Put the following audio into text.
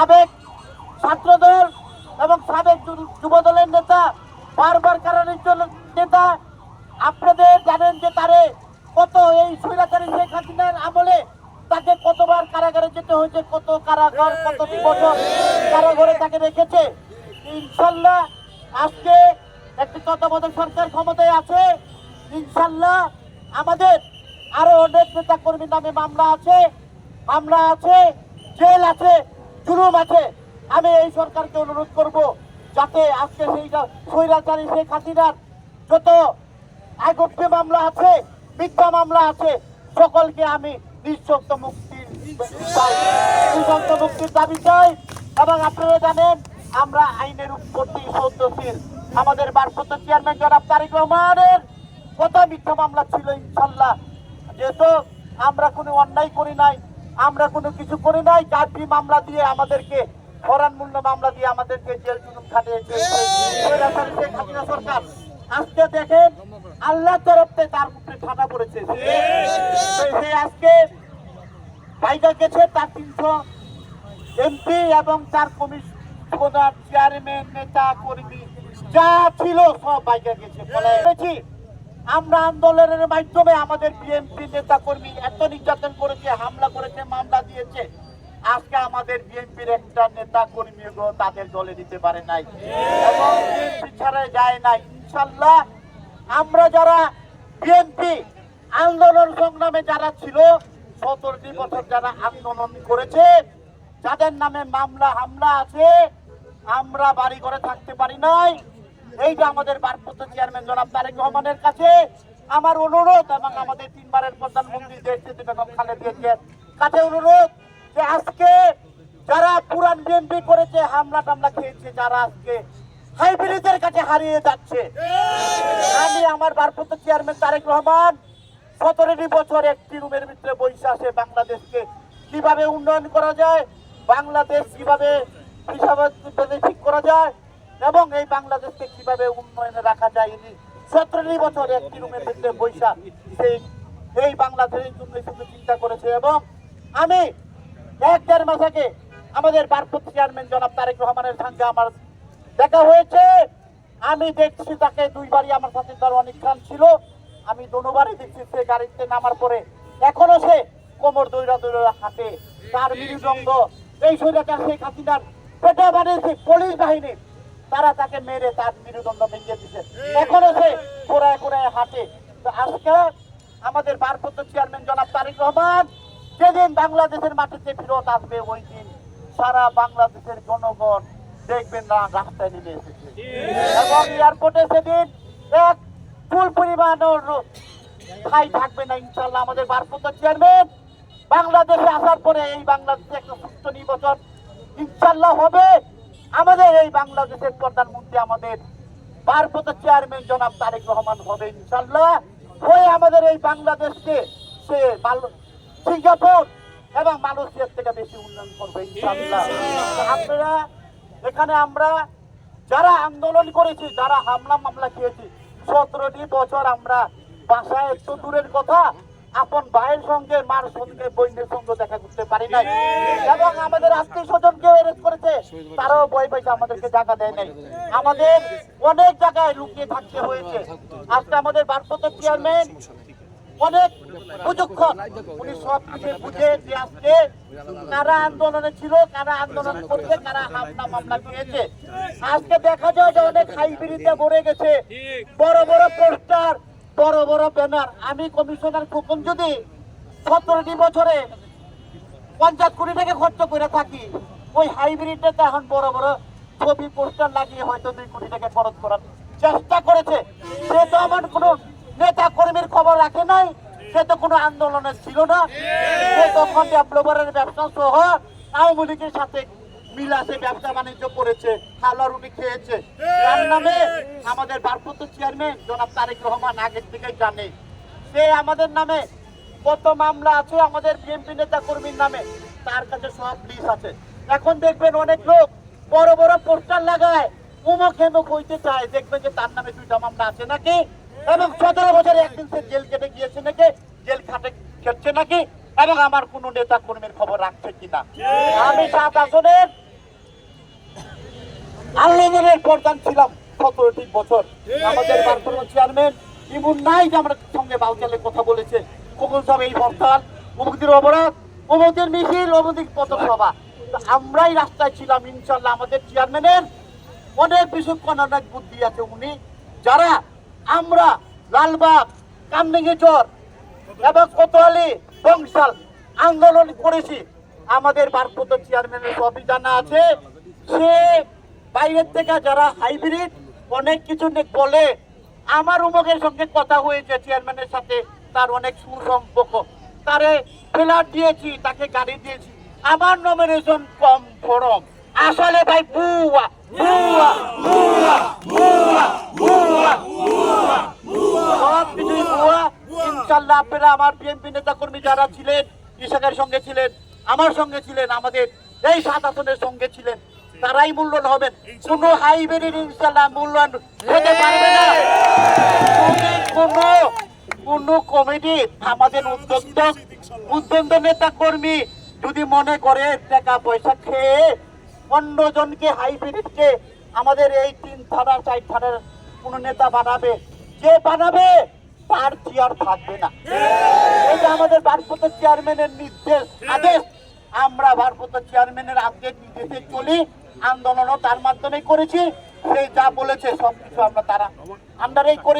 সাবেক ছাত্রদল এবং সাবেক যুবদলের নেতা, বারবার কারণের জন্য নেতা, আপনাদের জানেন যে তারে কত এই স্বৈরাচারী শেখ হাসিনার আমলে তাকে কতবার কারাগারে যেতে হয়েছে, কত কারাগার, কত বছর কারাগারে তাকে রেখেছে। ইনশাল্লাহ আজকে একটি তত্ত্বাবধায়ক সরকার ক্ষমতায় আছে। ইনশাল্লাহ আমাদের আরও অনেক নেতা কর্মীর নামে মামলা আছে মামলা আছে, জেল আছে। জুলুম আছে আমি এই সরকারকে অনুরোধ করব যাতে আজকে সেই স্বৈরাচারী শেখ হাসিনার যত আইগপ্যে মামলা আছে, মিথ্যা মামলা আছে, সকলকে আমি নিঃশক্ত মুক্তির নিঃশক্ত মুক্তির দাবি চাই এবং আপনারা জানেন, আমরা আইনের প্রতি সৌদ্যশীল। আমাদের ভারপ্রাপ্ত চেয়ারম্যান জনাব তারেক রহমানের কত মিথ্যা মামলা ছিল ইনশাল্লাহ। যেহেতু আমরা কোনো অন্যায় করি নাই আমরা কোনো কিছু করি নাই। চারটি মামলা দিয়ে আমাদেরকে ফরান মূল্য মামলা দিয়ে আমাদেরকে জেল জুলুম খাটিয়েছে হাসিনা সরকার আজকে দেখেন আল্লাহ তরফতে তার উপরে ঠান্ডা পড়েছে। সে- আজকে বাইরে গেছে তার তিনশো এমপি এবং তার কমিশনার চেয়ারম্যান নেতা কর্মী যা ছিল সব বাইরে গেছে। বলে বলেছি, আমরা আন্দোলনের মাধ্যমে আমাদের বিএনপি নেতা কর্মী এত নির্যাতন করেছে হামলা করেছে মামলা দিয়েছে আজকে আমাদের বিএনপির একটা নেতা কর্মী তাদের দলে দিতে পারে নাই। ছাড়া যায় নাই ইনশাল্লাহ আমরা যারা বিএনপি আন্দোলন সংগ্রামে যারা ছিল, সতেরোটি বছর যারা আন্দোলন করেছে, যাদের নামে মামলা হামলা আছে, আমরা বাড়ি ঘরে থাকতে পারি নাই। এইটা আমাদের বারপত্র চেয়ারম্যান জনাব তারেক রহমানের কাছে আমার অনুরোধ এবং আমাদের তিনবারের প্রধানমন্ত্রী দেশ বেগম খালেদা কাছে অনুরোধ যে আজকে যারা পুরান বিএনপি করেছে, হামলা টামলা খেয়েছে, যারা আজকে হাইব্রিডের কাছে হারিয়ে যাচ্ছে। আমি আমার ভারপ্রাপ্ত চেয়ারম্যান তারেক রহমান সতেরোটি বছর একটি রুমের ভিতরে বসে আসে বাংলাদেশকে। কীভাবে উন্নয়ন করা যায়, বাংলাদেশ কীভাবে হিসাব ঠিক করা যায়, এবং এই বাংলাদেশকে কীভাবে উন্নয়নে রাখা যায় ইনি সতেরোটি বছর একটি রুমের ভিতরে বৈশা সেই এই বাংলাদেশের জন্য শুধু চিন্তা করেছে এবং আমি এক দেড় মাস আগে আমাদের ভারপ্রাপ্ত চেয়ারম্যান জনাব তারেক রহমানের সঙ্গে আমার দেখা হয়েছে। আমি দেখছি তাকে দুইবারই আমার সাথে তার অনেক ছিল। আমি দুবারই দেখছি সে গাড়িতে নামার পরে এখনও সে কোমর দৈরা দৈরা হাঁটে। তার মেরুদণ্ড এই শরীরটা শেখ হাসিনার পেটে বানিয়েছে পুলিশ বাহিনী তারা তাকে মেরে তার মেরুদণ্ড ভেঙে দিচ্ছে এখনও সে কোরায় কোরায় হাঁটে। তো আজকে আমাদের ভারপ্রাপ্ত চেয়ারম্যান জনাব তারেক রহমান যেদিন বাংলাদেশের মাটিতে ফেরত আসবে ওই দিন সারা বাংলাদেশের জনগণ দেখবেন না রাস্তায় নেমে এসেছে। এবং এয়ারপোর্টে সেদিন এক ফুল পরিমাণ ঠাই থাকবে না ইনশাল্লাহ আমাদের ভারপ্রাপ্ত চেয়ারম্যান বাংলাদেশে আসার পরে এই বাংলাদেশে একটা সুস্থ নির্বাচন ইনশাল্লাহ হবে। আমাদের এই বাংলাদেশের প্রধানমন্ত্রী আমাদের ভারপ্রাপ্ত চেয়ারম্যান জনাব তারেক রহমান হবে ইনশাল্লাহ হয়ে আমাদের এই বাংলাদেশকে সে সিঙ্গাপুর এবং মালয়েশিয়ার থেকে বেশি উন্নয়ন করবে আপনারা এখানে আমরা যারা আন্দোলন করেছি যারা হামলা মামলা খেয়েছি সতেরোটি বছর আমরা বাসায় একটু দূরের কথা আপন ভাইয়ের সঙ্গে মার সঙ্গে বইনের সঙ্গে দেখা করতে পারি নাই। এবং আমাদের আত্মীয় স্বজনকে অ্যারেস্ট করেছে। তারাও বই বইতে আমাদেরকে জায়গা দেয় নাই। আমাদের অনেক জায়গায় লুকিয়ে থাকতে হয়েছে। আজকে আমাদের ভারপ্রাপ্ত চেয়ারম্যান অনেক বুঝক্ষণ উনি সব কিছু বুঝে যে আজকে কারা আন্দোলনে ছিল, কারা আন্দোলন করছে, কারা হামলা মামলা খেয়েছে। আজকে দেখা যায় যে অনেক হাইব্রিডে ভরে গেছে। বড় বড় পোস্টার, বড় বড় ব্যানার। আমি কমিশনার খোকন যদি সতেরোটি বছরে পঞ্চাশ কোটি টাকা খরচ করে থাকি, ওই হাইব্রিডটা তো এখন বড় বড় ছবি, পোস্টার লাগিয়ে হয়তো দুই কোটি টাকা খরচ করার চেষ্টা করেছে। সে তো আমার কোনো নেতা কর্মীর খবর রাখে নাই। সে তো কোনো আন্দোলনে ছিল না। সে তখন ডেভেলপারের ব্যবসা সহ আওয়ামী লীগের সাথে মিলাসে ব্যবসা বাণিজ্য করেছে রুটি খেয়েছে। তার নামে আমাদের ভারপ্রাপ্ত চেয়ারম্যান জনাব তারেক রহমান আগের থেকেই জানে। সে আমাদের নামে কত মামলা আছে আমাদের বিএনপি নেতা কর্মীর নামে তার কাছে সব লিস্ট আছে। এখন দেখবেন অনেক লোক বড় বড় পোস্টার লাগায় উমুক হেমুক হইতে চায়। দেখবেন যে তার নামে দুইটা মামলা আছে নাকি? এবং সতেরো বছরে একদিন সে জেল কেটে গিয়েছে নাকি? জেল খাটে খেটছে নাকি? এবং আমার কোন নেতা কর্মীর খবর রাখছে কিনা? আমি সাত আসনের আন্দোলনের প্রধান ছিলাম সতেরোটি বছর। আমাদের চেয়ারম্যান ইমন নাই যে আমরা সঙ্গে বাউচালে কথা বলেছে। কখন সব এই হরতাল? অমুকদের অবরোধ অমুকদের মিছিল? পথসভা? আমরাই রাস্তায় ছিলাম ইনশাল্লাহ আমাদের চেয়ারম্যানের অনেক বিচক্ষণ অনেক বুদ্ধি আছে উনি। যারা আমরা লালবাগ কামনিঙ্গিচর এবং কোতোয়ালি বংশাল আন্দোলন করেছি। আমাদের ভারপ্রাপ্ত চেয়ারম্যানের সবই জানা আছে। সে বাইরের থেকে যারা হাইব্রিড অনেক কিছু বলে, আমার উমকের সঙ্গে কথা হয়েছে চেয়ারম্যানের সাথে, তার অনেক সুসম্পর্ক। তারে ফ্ল্যাট দিয়েছি, তাকে গাড়ি দিয়েছি। আমার নমিনেশন কম ফরম। আসলে ভাই, বুয়া বুয়া বুয়া বুয়া বুয়া। সব কিছুই ভুয়া ইনশাল্লাহ আপনারা আমার বিএনপি নেতা কর্মী যারা ছিলেন কৃষকের সঙ্গে ছিলেন আমার সঙ্গে ছিলেন আমাদের এই সাত আসনের সঙ্গে ছিলেন তারাই মূল্যায়ন হবেন। কোন হাইব্রিড ইনশাল্লাহ মূল্যায়ন হতে পারবে না। যদি কোন কমিটি আমাদের উদ্যোক্ত নেতা কর্মী যদি মনে করে টাকা পয়সা খেয়ে অন্য জনকে হাইব্রিডকে আমাদের এই তিন থানা চার থানার কোন নেতা বানাবে যে বানাবে, তার চেয়ার থাকবে না। এটা আমাদের ভারপ্রাপ্ত চেয়ারম্যানের নির্দেশ, আদেশ, আমরা ভারপ্রাপ্ত চেয়ারম্যানের আদেশ নির্দেশে চলি, আন্দোলনও তার মাধ্যমে করেছি, সে যা বলেছে সবকিছু আমরা তারা আন্ডারেই করেছি।